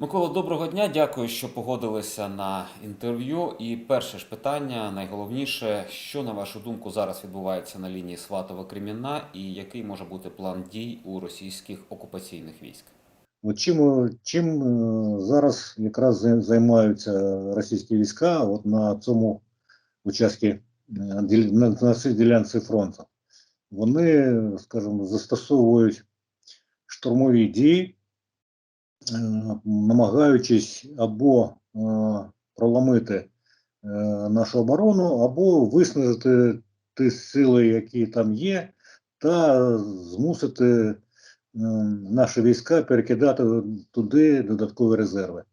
Микола, доброго дня. Дякую, що погодилися на інтерв'ю. І перше ж питання, найголовніше, що на вашу думку зараз відбувається на лінії Сватова Кремінна, і який може бути план дій у російських окупаційних військ? От чим, е, чим е, зараз якраз займаються російські війська от на цьому участку, е, на, цій ділянці фронту? Вони, скажімо, застосовують штурмові дії, намагаючись або е, проломити е, нашу оборону, або виснажити ті сили, які там є, та змусити е, наші війська перекидати туди додаткові резерви.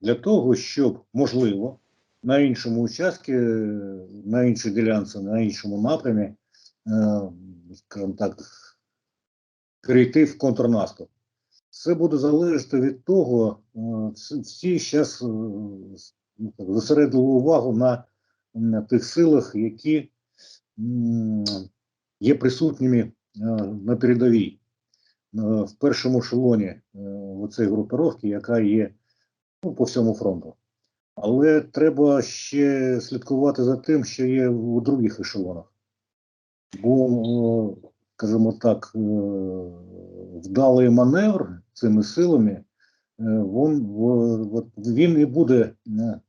Для того, щоб, можливо, на іншому участку, на іншій ділянці, на іншому напрямі, е, скажімо так, перейти в контрнаступ. Це буде залежати від того, е, всі зараз зосередили увагу на, тих силах, які є присутніми е, на передовій. Е, в першому ешелоні е, оцеї групировки, яка є ну, по всьому фронту. Але треба ще слідкувати за тим, що є у других ешелонах. Бо, е, скажімо так, е, вдалий маневр цими силами, е, він, він і буде е,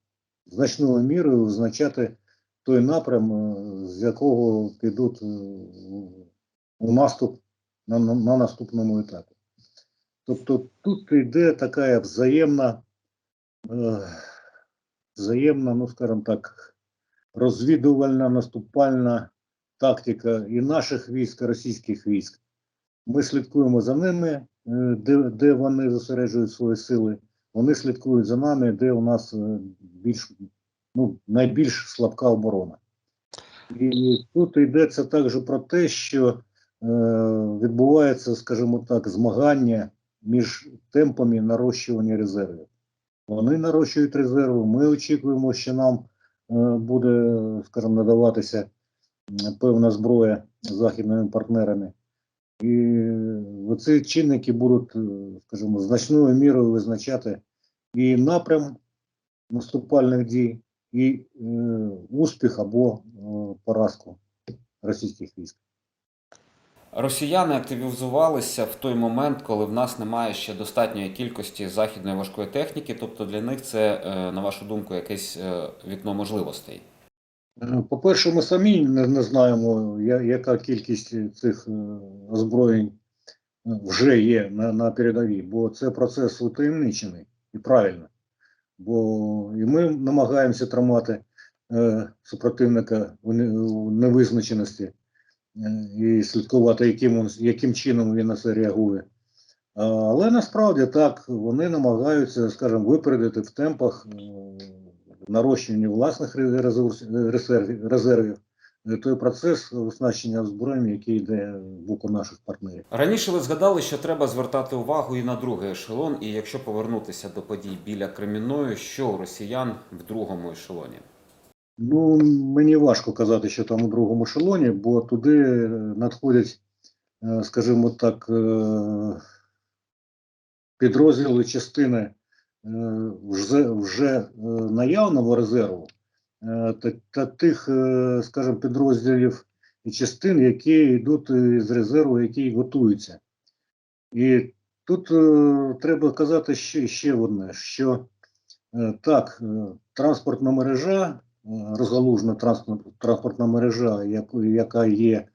значною мірою визначати той напрям, е, з якого підуть у наступ на, на, на наступному етапі. Тобто тут йде така взаємна, взаємна, ну скажімо так, розвідувальна наступальна тактика і наших військ, і російських військ. Ми слідкуємо за ними, е, де, де вони зосереджують свої сили. Вони слідкують за нами, де у нас е, більш, ну, найбільш слабка оборона. І тут йдеться також про те, що е, відбувається, скажімо так, змагання між темпами нарощування резервів. Вони нарощують резерви. Ми очікуємо, що нам е, буде, скажімо, надаватися певна зброя західними партнерами. І оці чинники будуть, е, скажімо, значною мірою визначати і напрям наступальних дій, і е, успіх або е, поразку російських військ. Росіяни активізувалися в той момент, коли в нас немає ще достатньої кількості західної важкої техніки. Тобто для них це, на вашу думку, якесь вікно можливостей. Е, По-перше, ми самі не, знаємо, яка кількість цих е, озброєнь е, вже є на, на передовій, бо це процес утаємничений і правильно. Бо і ми намагаємося тримати е, супротивника у невизначеності е, і слідкувати, яким, яким чином він на це реагує. Але насправді так, вони намагаються, скажімо, випередити в темпах е, нарощування власних ре- резервів, резервів е, той процес оснащення озброєння, який йде в боку наших партнерів. Раніше ви згадали, що треба звертати увагу і на другий ешелон, і якщо повернутися до подій біля Кремінної, що у росіян в другому ешелоні? Ну, мені важко казати, що там у другому ешелоні, бо туди е, надходять, е, скажімо так, е, підрозділи частини вже, вже е, наявного резерву е, та, та тих, е, скажімо, підрозділів і частин, які йдуть з резерву, які готуються. І тут е, треба казати ще, ще одне, що е, так, е, транспортна мережа е, розгалужена транспортна мережа, яка є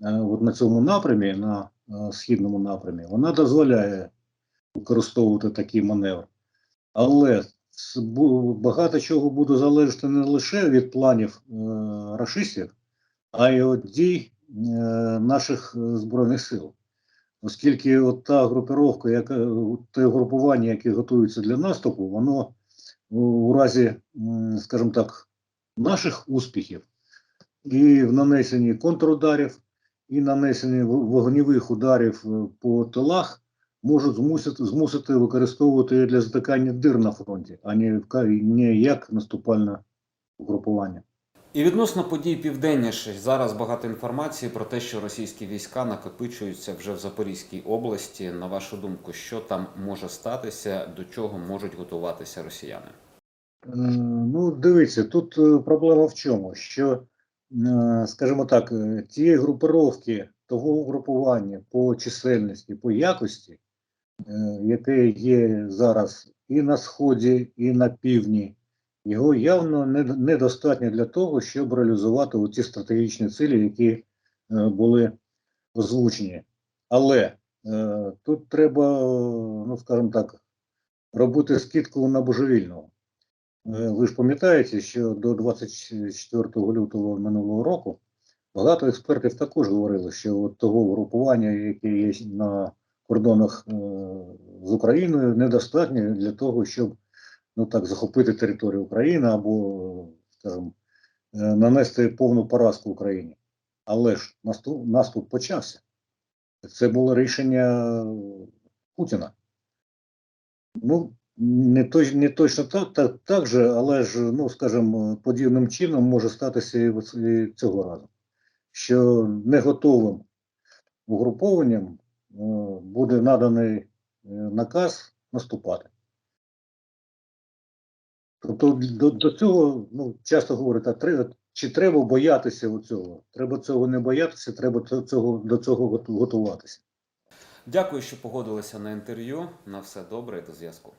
е, от на цьому напрямі, на е, східному напрямі, вона дозволяє використовувати такий маневр. Але багато чого буде залежати не лише від планів е, рашистів, а й від дій е, наших е, збройних сил. Оскільки от та групировка, яка те групування, яке готується для наступу, воно у, разі, скажімо так, наших успіхів і в нанесенні контрударів, і нанесенні вогневих ударів е, по тилах можуть змусити, змусити використовувати для затикання дир на фронті, а не, не як наступальне угрупування. І відносно подій південніше зараз багато інформації про те, що російські війська накопичуються вже в Запорізькій області. На вашу думку, що там може статися, до чого можуть готуватися росіяни? Ну, дивіться, тут е, проблема в чому? Що, е, скажімо так, е, тієї групировки, того групування по чисельності, по якості, яке є зараз і на сході, і на півдні, його явно недостатньо для того, щоб реалізувати ті стратегічні цілі, які е, були озвучені. Але е, тут треба, е, ну скажімо так, робити скидку на божевільного. Е, Ви ж пам'ятаєте, що до 24 лютого минулого року багато експертів також говорили, що от того групування, яке є на кордонах е, з Україною, недостатньо для того, щоб ну так захопити територію України або, скажімо, е, нанести повну поразку Україні. Але ж наступ, наступ почався. Це було рішення Путіна. Ну, не, точ, не точно так, так, так же, але ж, ну, скажімо, подібним чином може статися і, цього разу. Що не готовим угрупованням буде наданий е, наказ наступати. Тобто до, до цього, ну, часто говорять, а треба, чи треба боятися цього? Треба цього не боятися, треба цього, до цього готуватися. Дякую, що погодилися на інтерв'ю. На все добре і до зв'язку.